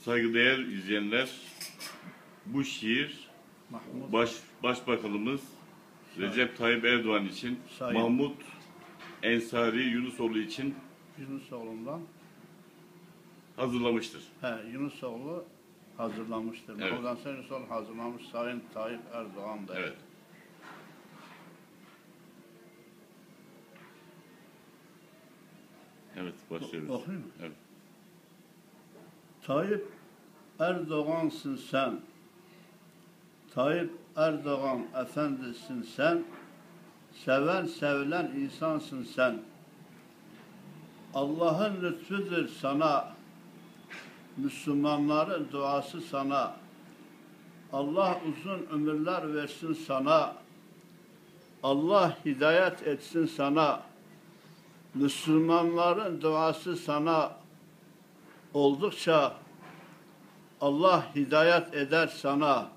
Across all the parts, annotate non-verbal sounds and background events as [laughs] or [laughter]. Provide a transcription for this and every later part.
Saygıdeğer izleyenler, bu şiir Mahmut baş, Başbakanımız Recep Tayyip Erdoğan için, Sayın. Mahmut Ensari Yunusoğlu için Yunusoğlu'ndan hazırlamıştır. he, Yunusoğlu hazırlamıştır. Evet. Oradan sonra Yunusoğlu hazırlamış Sayın Tayyip Erdoğan da. Evet. Evet, başlıyoruz. Okuyayım mı? Evet. Tayyip Erdoğan'sın sen. Tayyip Erdoğan efendisin sen. Seven sevilen insansın sen. Allah'ın lütfudur sana. Müslümanların duası sana. Allah uzun ömürler versin sana. Allah hidayet etsin sana. Müslümanların duası sana oldukça Allah hidayet eder sana.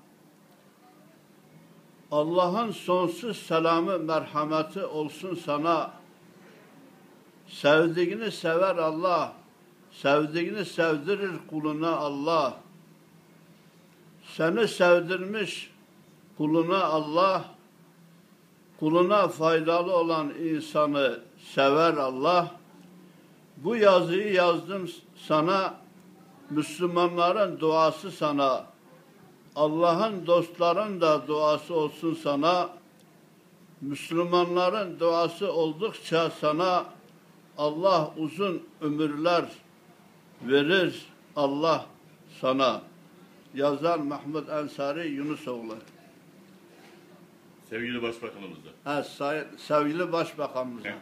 Allah'ın sonsuz selamı, merhameti olsun sana. Sevdiğini sever Allah. Sevdiğini sevdirir kuluna Allah. Seni sevdirmiş kuluna Allah. Kuluna faydalı olan insanı sever Allah. Bu yazıyı yazdım sana. Müslümanların duası sana. Allah'ın dostların da duası olsun sana. Müslümanların duası oldukça sana Allah uzun ömürler verir Allah sana. Yazar Mahmud Ensari Yunusoğlu. Sevgili Başbakanımız da. Ha, sevgili Başbakanımıza. [laughs]